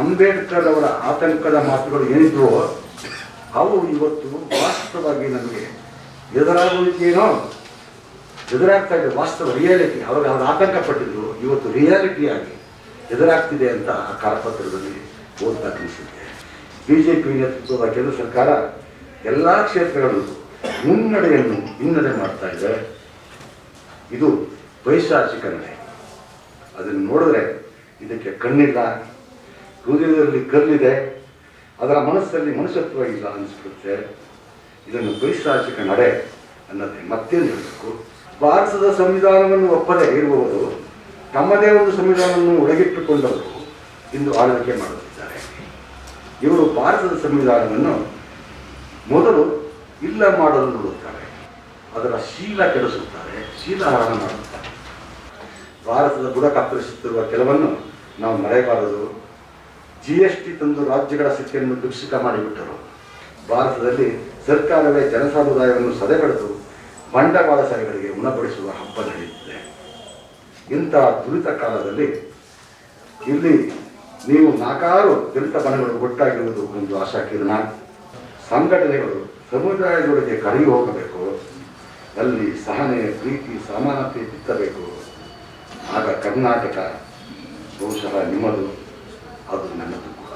ಅಂಬೇಡ್ಕರ್ ಅವರ ಆತಂಕದ ಮಾತುಗಳು ಏನಿದ್ರು ಅವು ಇವತ್ತು ವಾಸ್ತವವಾಗಿ ನಮಗೆ ಎದುರಾಗುವಿಕೇನೋ ಎದುರಾಗ್ತಾ ಇದೆ ವಾಸ್ತವ ರಿಯಾಲಿಟಿ ಅವಾಗ ಅವರು ಆತಂಕ ಪಟ್ಟಿದ್ರು. ಇವತ್ತು ರಿಯಾಲಿಟಿಯಾಗಿ ಎದುರಾಗ್ತಿದೆ ಅಂತ ಆ ಕರಪತ್ರದಲ್ಲಿ ಓದ್ತಾ ತಿಳಿಸಿದ್ದೆ. ಬಿ ಜೆ ಪಿ ನೇತೃತ್ವದ ಕೇಂದ್ರ ಸರ್ಕಾರ ಎಲ್ಲ ಕ್ಷೇತ್ರಗಳಲ್ಲೂ ಮುನ್ನಡೆಯನ್ನು ಹಿನ್ನಡೆ ಮಾಡ್ತಾ ಇದೆ. ಇದು ಪೈಶಾಚಿಕ ಅದನ್ನು ನೋಡಿದ್ರೆ ಇದಕ್ಕೆ ಕಣ್ಣಿಲ್ಲ. ಹೃದಯದಲ್ಲಿ ಕಲ್ಲಿದೆ, ಅದರ ಮನಸ್ಸಲ್ಲಿ ಮನುಷ್ಯತ್ವ ಇಲ್ಲ ಅನಿಸ್ಬಿಡುತ್ತೆ. ಇದನ್ನು ಪೈಶಾಚಿಕ ನಡೆ ಅನ್ನೋದೇ ಮತ್ತೇನು ಹೇಳಬೇಕು. ಭಾರತದ ಸಂವಿಧಾನವನ್ನು ಒಪ್ಪದೆ ಇರುವವರು ತಮ್ಮದೇ ಒಂದು ಸಂವಿಧಾನವನ್ನು ಒಳಗಿಟ್ಟುಕೊಂಡವರು ಇಂದು ಆಳ್ವಿಕೆ ಮಾಡುತ್ತಿದ್ದಾರೆ. ಇವರು ಭಾರತದ ಸಂವಿಧಾನವನ್ನು ಮೊದಲು ಇಲ್ಲ ಮಾಡಲು ನೋಡುತ್ತಾರೆ. ಅದರ ಶೀಲ ಕೆಡಿಸುತ್ತಾರೆ, ಶೀಲ ಹರಣ ಮಾಡುತ್ತಾರೆ. ಭಾರತದ ಬುಡ ಕತ್ತರಿಸುತ್ತಿರುವ ಕೆಲವನ್ನು ನಾವು ಮರೆಯಬಾರದು. ಜಿ ಎಸ್ ಟಿ ತಂದು ರಾಜ್ಯಗಳ ಸ್ಥಿತಿಯನ್ನು ದುರ್ಸಿತ ಮಾಡಿಬಿಟ್ಟರು. ಭಾರತದಲ್ಲಿ ಸರ್ಕಾರವೇ ಜನಸಮುದಾಯವನ್ನು ಬಂಡವಾಳ ಸಭೆಗಳಿಗೆ ಉಣಪಡಿಸುವ ಹಬ್ಬ ನಡೆಯುತ್ತಿದೆ. ಇಂತಹ ದುರಿತ ಕಾಲದಲ್ಲಿ ಇಲ್ಲಿ ನೀವು ನಾಲ್ಕಾರು ದಲಿತ ಬಣಗಳು ಒಟ್ಟಾಗಿರುವುದು ಒಂದು ಆಶಾ ಕಿರಣ ಸಂಘಟನೆಗಳು ಸಮುದಾಯದೊಳಗೆ ಕರಗಿ ಹೋಗಬೇಕು. ಅಲ್ಲಿ ಸಹನೆ, ಪ್ರೀತಿ, ಸಮಾನತೆ ಬಿತ್ತಬೇಕು. ಆಗ ಕರ್ನಾಟಕ ಬಹುಶಃ ನಿಮ್ಮದು.